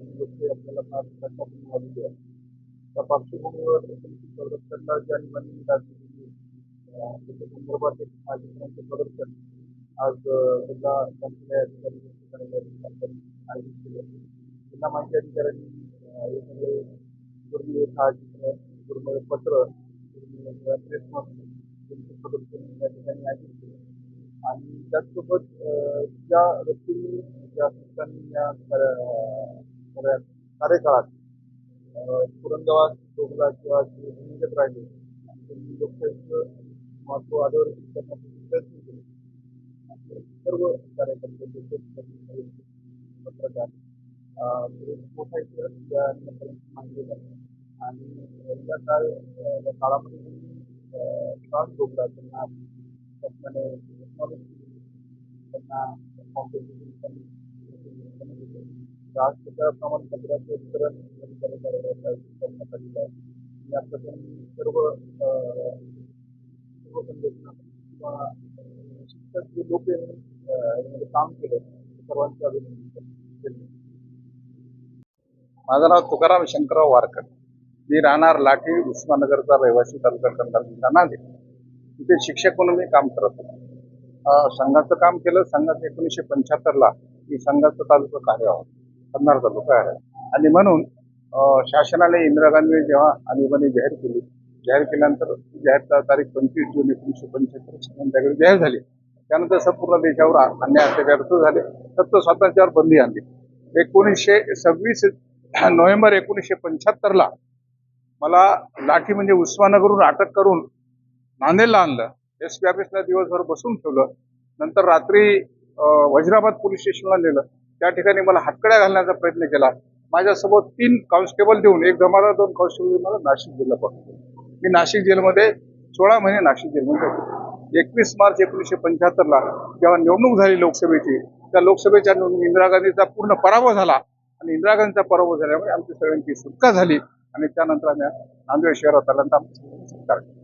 आहे लोकशाही आपल्याला भारताच्या मिळालेली आहे. त्या पार्श्वभूमीवर ज्या निवडणूक त्याच्या संदर्भात एक प्रदर्शन आज जिल्हा ग्रंथालय अधिकारी आयोजित केलं जिल्हा माहिती अधिकाऱ्यांनी हे सगळे पत्र प्रेस त्यांचं प्रदर्शन या ठिकाणी आयोजित केलं. आणि त्याचसोबत ज्या व्यक्तींनी ज्या संस्थांनी या कार्यकाळात अं, तुरुंगवास भोगला किंवा जे भूमिगत राहिले आणि त्यांनी लोकशाहीचं महत्व अधोरेखित करण्यासाठी प्रयत्न केले असे सर्व कार्यकर्ते लोकशाही पत्रकार अं, हे मोठा इतिहास या निमित्ताने मांडले जातात आणि या काळ अं, या काळामध्ये त्यांनी अं, त्रास भोगला त्यांना शासनाने acknowledge केली. त्यांना compensation पण प्रमाणपत्राचे वितरण अधिकारी कार्यालयात आयोजित करण्यात आलेलं आहे सर्व सर्व संघटना किंवा शिक्षक जे लोक यांनी काम केलं ते अभिनंदन माझं नाव तुकाराम शंकरराव वारकर. मी राहणार लाठी उस्मानगरचा रहिवासी तालुका कंधार जिल्हा नांदेड तिथे शिक्षक म्हणून मी काम करत होतो. संघाचं काम केलं. संघाचं एकोणीसशे पंच्याहत्तरला मी संघाचं तालुका कार्य आहोत कंधार तालुका आहे. आणि म्हणून शासनाने इंदिरा गांधी जेव्हा आणीबाणी जाहीर केली जाहीर केल्यानंतर जाहीर तारीख पंचवीस जून एकोणीसशे पंच्याहत्तर संध्याकाळी जाहीर झाली. त्यानंतर संपूर्ण देशावर अन्याय अत्याचार सुरू झाले. सत्त स्वातंत्र्यावर बंदी आणली. एकोणीसशे सव्वीस नोव्हेंबर एकोणीसशे पंच्याहत्तरला मला लाठी म्हणजे उस्मानगरहून अटक करून नांदेडला आणलं. एस पी ऑफिसला दिवसभर बसून ठेवलं. नंतर रात्री वज्राबाद पोलीस स्टेशनला नेलं. त्या ठिकाणी मला हातकड्या घालण्याचा प्रयत्न केला. माझ्यासोबत तीन कॉन्स्टेबल देऊन एक धमाला दोन कॉन्स्टेबल देऊन मला नाशिक जिल्हा पाठवलं. मी नाशिक जेलमध्ये सोळा महिने नाशिक जेलमध्ये होतो. एकवीस मार्च एकोणीसशे पंच्याहत्तरला जेव्हा निवडणूक झाली लोकसभेची त्या लोकसभेच्या निवडणूक इंदिरा गांधीचा पूर्ण पराभव झाला. आणि इंदिरा गांधीचा पराभव झाल्यामुळे आमची सगळ्यांची सुटका झाली. आणि त्यानंतर आम्ही नांदेड शहरात आल्यानंतर आमचं सत्कार केला.